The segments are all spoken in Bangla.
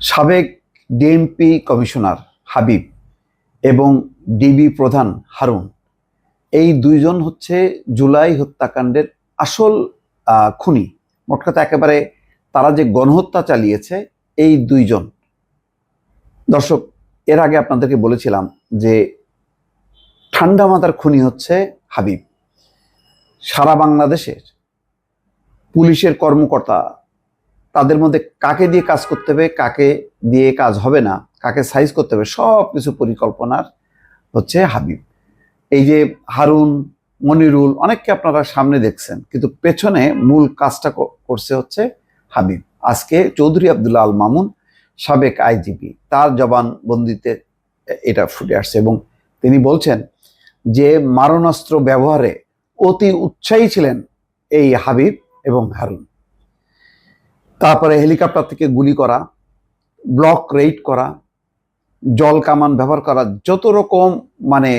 সাবেক ডিএমপি কমিশনার হাবিব এবং ডিবি প্রধান হারুন, এই দুইজন হচ্ছে জুলাই হত্যাকাণ্ডের আসল খুনি। মোট কথা একেবারে তারা যে গণহত্যা চালিয়েছে, এই দুইজন। দর্শক, এর আগে আপনাদেরকে বলেছিলাম যে ঠান্ডা মাথার খুনি হচ্ছে হাবিব। সারা বাংলাদেশের পুলিশের কর্মকর্তা তাদের মধ্যে কাকে দিয়ে কাজ করতে হবে, কাকে দিয়ে কাজ হবে না, কাকে সাইজ করতে হবে, সব কিছু পরিকল্পনার হচ্ছে হাবিব। এই যে হারুন, মনিরুল, অনেককে আপনারা সামনে দেখছেন, কিন্তু পেছনে মূল কাজটা করছে হচ্ছে হাবিব। আজকে চৌধুরী আবদুল্লাহ আল মামুন, সাবেক আইজিপি, তার জবানবন্দিতে এটা ফুটে আসছে এবং তিনি বলছেন যে মারণাস্ত্র ব্যবহারে অতি উৎসাহী ছিলেন এই হাবিব এবং হারুন। তারপরে হেলিকপ্টার থেকে গুলি করা, ব্লক রেইড করা, জল কামান ব্যবহার করা, যত রকম মানে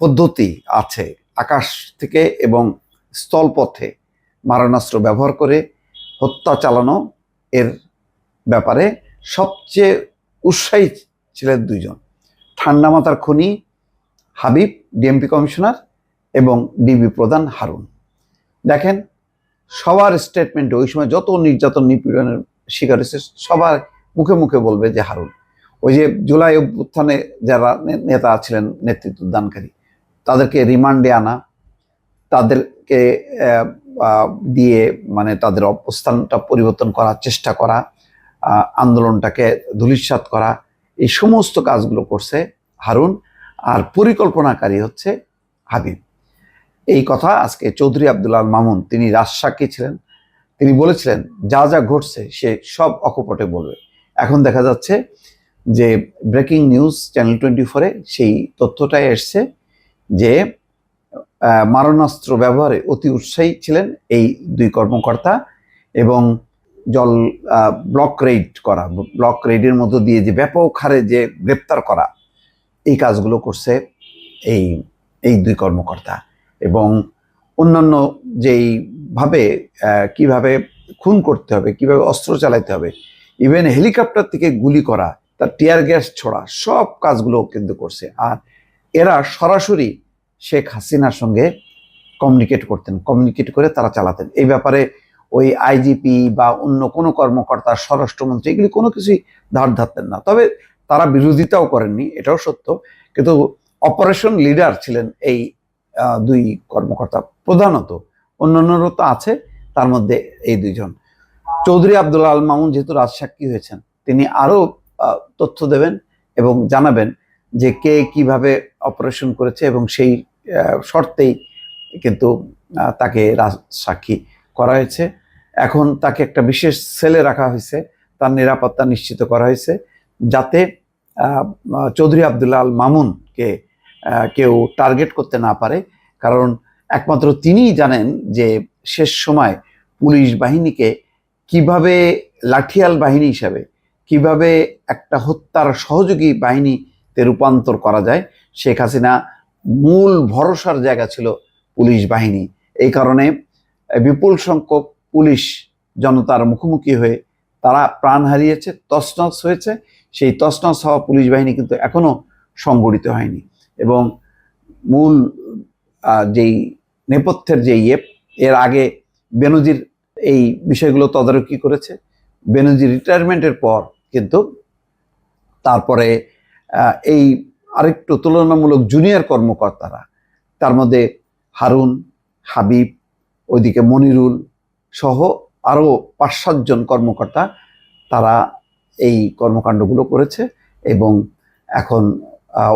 পদ্ধতি আছে আকাশ থেকে এবং স্থলপথে মারণাস্ত্র ব্যবহার করে হত্যা চালানো এর ব্যাপারে সবচেয়ে উৎসাহী ছিলেন দুইজন। ঠান্ডা মাথার খনি হাবিব, ডিএমপি কমিশনার এবং ডিবি প্রধান হারুন। দেখেন সবার স্টেটমেন্ট ওই সময় যত নির্যাতন নিপীড়নের শিকার হয়েছে সবার মুখে মুখে বলবে যে হারুন। ওই যে জুলাই অভ্যুত্থানে যারা নেতা ছিলেন, নেতৃত্ব দানকারী, তাদেরকে রিমান্ডে আনা, তাদেরকে দিয়ে মানে তাদের অবস্থানটা পরিবর্তন করার চেষ্টা করা আন্দোলনটাকে ধূলিসাৎ করা, এই সমস্ত কাজগুলো করছে হারুন। আর পরিকল্পনাকারী হচ্ছে হাবিব। এই কথা আজকে চৌধুরী আবদুল্লাহ মামুন, তিনি রাজসাক্ষী ছিলেন। তিনি বলেছিলেন, যা যা ঘটছে, সে সব অকপটে বলবে। এখন দেখা যাচ্ছে যে ব্রেকিং নিউজ চ্যানেল টোয়েন্টি ফোরে সেই তথ্যটাই এসছে যে মারণাস্ত্র ব্যবহারে অতি উৎসাহী ছিলেন এই দুই কর্মকর্তা এবং জল ব্লক রেইড করা, ব্লক রেইডের মধ্য দিয়ে যে ব্যাপক হারে যে গ্রেপ্তার করা, এই কাজগুলো করছে এই এই দুই কর্মকর্তা। এবং অন্যান্য যেই ভাবে কীভাবে খুন করতে হবে, কীভাবে অস্ত্র চালাতে হবে ইভেন হেলিকপ্টার থেকে গুলি করা, তার টিয়ার গ্যাস ছোড়া, সব কাজগুলো কিন্তু করছে। আর এরা সরাসরি শেখ হাসিনার সঙ্গে কমিউনিকেট করতেন কমিউনিকেট করে তারা চালাতেন। এই ব্যাপারে ওই আইজিপি বা অন্য কোনো কর্মকর্তা, স্বরাষ্ট্রমন্ত্রী, এগুলি কোনো কিছুই ধার ধারতেন না। তবে তারা বিরোধিতাও করেননি, এটাও সত্য। কিন্তু অপারেশন লিডার ছিলেন এই দুই কর্মকর্তা প্রধানত। অন্যান্যরও তো আছে, তার মধ্যে এই দুইজন। চৌধুরী আব্দুল্লাহ আল মামুন যেহেতু রাজসাক্ষী হয়েছেন, তিনি আরও তথ্য দেবেন এবং জানাবেন যে কে কীভাবে অপারেশন করেছে এবং সেই শর্তেই কিন্তু তাকে রাজসাক্ষী করা হয়েছে। এখন তাকে একটা বিশেষ সেলে রাখা হয়েছে, তার নিরাপত্তা নিশ্চিত করা হয়েছে, যাতে চৌধুরী আবদুল্লাহ আল মামুনকে কেউ টার্গেট করতে না পারে। কারণ একমাত্র তিনিই জানেন যে শেষ সময় পুলিশ বাহিনীকে কীভাবে লাঠিয়াল বাহিনী হিসাবে, কীভাবে একটা হত্যার সহযোগী বাহিনীতে রূপান্তর করা যায়, শেখ হাসিনা মূল ভরসার জায়গা ছিল পুলিশ বাহিনী। এই কারণে বিপুল সংখ্যক পুলিশ জনতার মুখোমুখি হয়ে তারা প্রাণ হারিয়েছে, তছনছ হয়েছে। সেই তছনছ হওয়া পুলিশ বাহিনী কিন্তু এখনও সংগঠিত হয়নি। এবং মূল যেই নেপথ্যের যে ইয়ে এর আগে বেনজির এই বিষয়গুলো তদারকি করেছে। বেনজির রিটায়ারমেন্টের পর কিন্তু তারপরে এই আরেকটু তুলনামূলক জুনিয়র কর্মকর্তারা, তার মধ্যে হারুন, হাবিব, ওইদিকে মনিরুল সহ আরও পাঁচ সাতজন কর্মকর্তা তারা এই কর্মকাণ্ডগুলো করেছে এবং এখন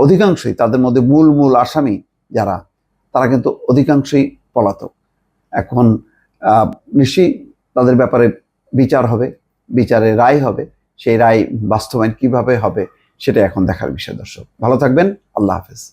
অধিকাংশই তাদের মধ্যে মূল মূল আসামি যারা, তারা কিন্তু অধিকাংশই পলাতক। এখন নিশ্চয়ই তাদের ব্যাপারে বিচার হবে বিচারে রায় হবে, সেই রায় বাস্তবায়ন কীভাবে হবে সেটা এখন দেখার বিষয় দর্শক। ভালো থাকবেন, আল্লাহ হাফেজ।